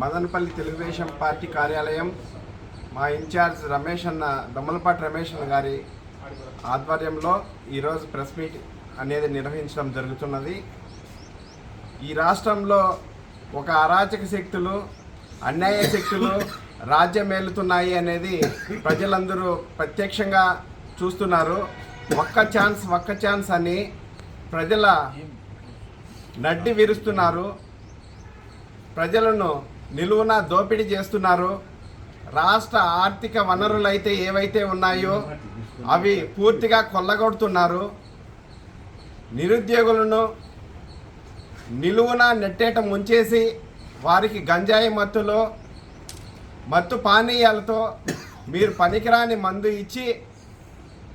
Madanapalle Telugu Desam party కార్యాలయం మా incharge Ramesh అన్న దమ్మలపాటి రమేష్ అన్న గారి ఆధ్వర్యంలో ఈరోజు ప్రెస్ మీట్ అనేది నిర్వహించడం జరుగుతున్నది. ఈ రాష్ట్రంలో ఒక అరాచక శక్తులు అన్యాయ శక్తులు రాజ్యం ఏలుతున్నాయి అనేది ప్రజలందరూ ప్రత్యక్షంగా చూస్తున్నారు. ఒక్క ఛాన్స్ ఒక్క ఛాన్స్ అని ప్రజల నడ్డి విరుస్తున్నారు. ప్రజలను నిలువున దోపిడీ చేస్తున్నారు. రాష్ట్ర ఆర్థిక వనరులు అయితే ఏవైతే ఉన్నాయో అవి పూర్తిగా కొల్లగొడుతున్నారు. నిరుద్యోగులను నిలువున నెట్టేట ముంచేసి వారికి గంజాయి మత్తులో మత్తు పానీయాలతో మీరు పనికిరాని మందు ఇచ్చి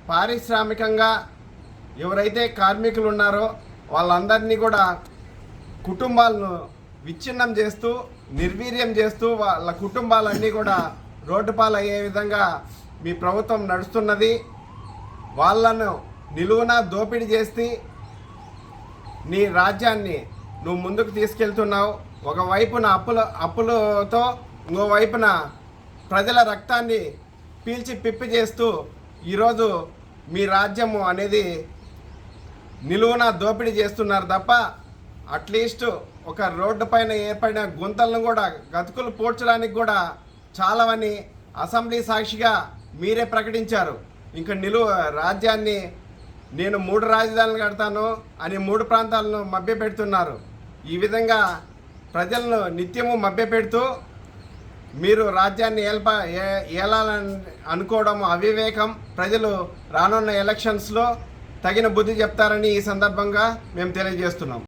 పారిశ్రామికంగా ఎవరైతే కార్మికులు ఉన్నారో వాళ్ళందరినీ కూడా కుటుంబాలను విచ్ఛిన్నం చేస్తూ నిర్వీర్యం చేస్తూ వాళ్ళ కుటుంబాలన్నీ కూడా రోడ్డు పాలయ్యే విధంగా మీ ప్రభుత్వం నడుస్తున్నది. వాళ్ళను నిలువున దోపిడీ చేసి నీ రాజ్యాన్ని నువ్వు ముందుకు తీసుకెళ్తున్నావు. ఒకవైపున అప్పుల అప్పులతో ఇంకోవైపున ప్రజల రక్తాన్ని పీల్చి పిప్పి చేస్తూ ఈరోజు మీ రాజ్యము అనేది నిలువున దోపిడీ చేస్తున్నారు తప్ప అట్లీస్ట్ ఒక రోడ్డు పైన ఏర్పడిన గుంతలను కూడా గతుకులు పూడ్చడానికి కూడా చాలావని అసెంబ్లీ సాక్షిగా మీరే ప్రకటించారు. ఇంకా నిలువ రాజ్యాన్ని నేను మూడు రాజధానులు కడతాను అని మూడు ప్రాంతాలను మభ్యపెడుతున్నారు. ఈ విధంగా ప్రజలను నిత్యము మభ్యపెడుతూ మీరు రాజ్యాన్ని ఏల్ప ఏలాలని అనుకోవడం అవివేకం. ప్రజలు రానున్న ఎలక్షన్స్లో తగిన బుద్ధి చెప్తారని ఈ సందర్భంగా మేము తెలియజేస్తున్నాం.